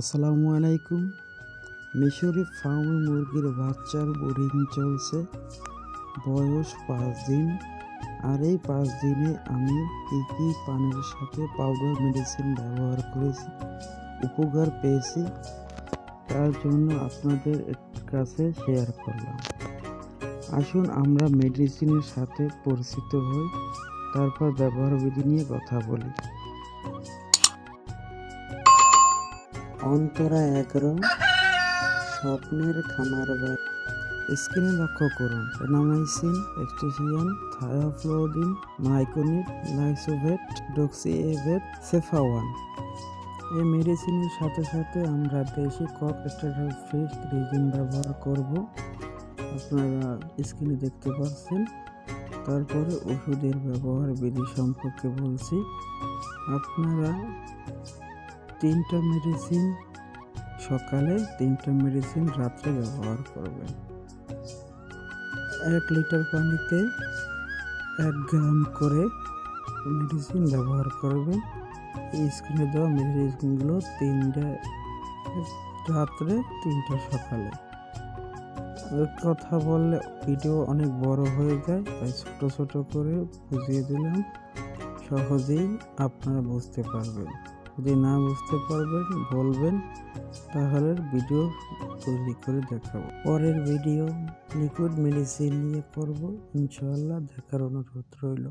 আসসালামু আলাইকুম। মিশরি ফার্মে মুরগির বাচ্চার বোরিং চলছে। বয়স পাঁচ দিন। আর এই পাঁচ দিনে আমি কী কী পানির সাথে পাউডার মেডিসিন ব্যবহার করেছি, উপকার পেয়েছি, তার জন্য আপনাদের কাছে শেয়ার করলাম। আসুন আমরা মেডিসিনের সাথে পরিচিত হই, তারপর ব্যবহার বিধি নিয়ে কথা বলি। অন্তরা এগ্রো, স্বপ্নের খামার বাড়ি। স্ক্রিনে লক্ষ্য করুন, এনামাইসিন এক্সটেসিয়ান থায়োফ্লোডিন মাইকোনিট লাইসোভেট ডক্সিএভেট, সেফাওয়ান। এই মেডিসিনের সাথে সাথে আমরা দেশি কক স্টার্টার ফিশ রেজিন ব্যবহার করব। আপনারা স্ক্রিনে দেখতে পাচ্ছেন, তারপরে ওষুধের ব্যবহার বিধি সম্পর্কে বলছি। আপনারা তিনটা মেডিসিন সকালে তিনটা মেডিসিন রাত্রে ব্যবহার করবেন। এক লিটার পানিতে এক গ্রাম করে মেডিসিন ব্যবহার করবেন। এই স্ক্রিনে দেওয়া মেডিসিনগুলো তিনটা, রাত্রে তিনটা সকালে। কথা বললে ভিডিও অনেক বড় হয়ে যায়, তাই ছোট ছোট করে বুঝিয়ে দিলাম। সহজেই আপনারা বুঝতে পারবেন। যদি না বুঝতে পারবেন, বলবেন, তাহলে ভিডিও তৈরি করে দেখাবো। পরের ভিডিও লিকুইড মেডিসিন নিয়ে করব ইনশাল্লাহ দেখার অনুরোধ রইল।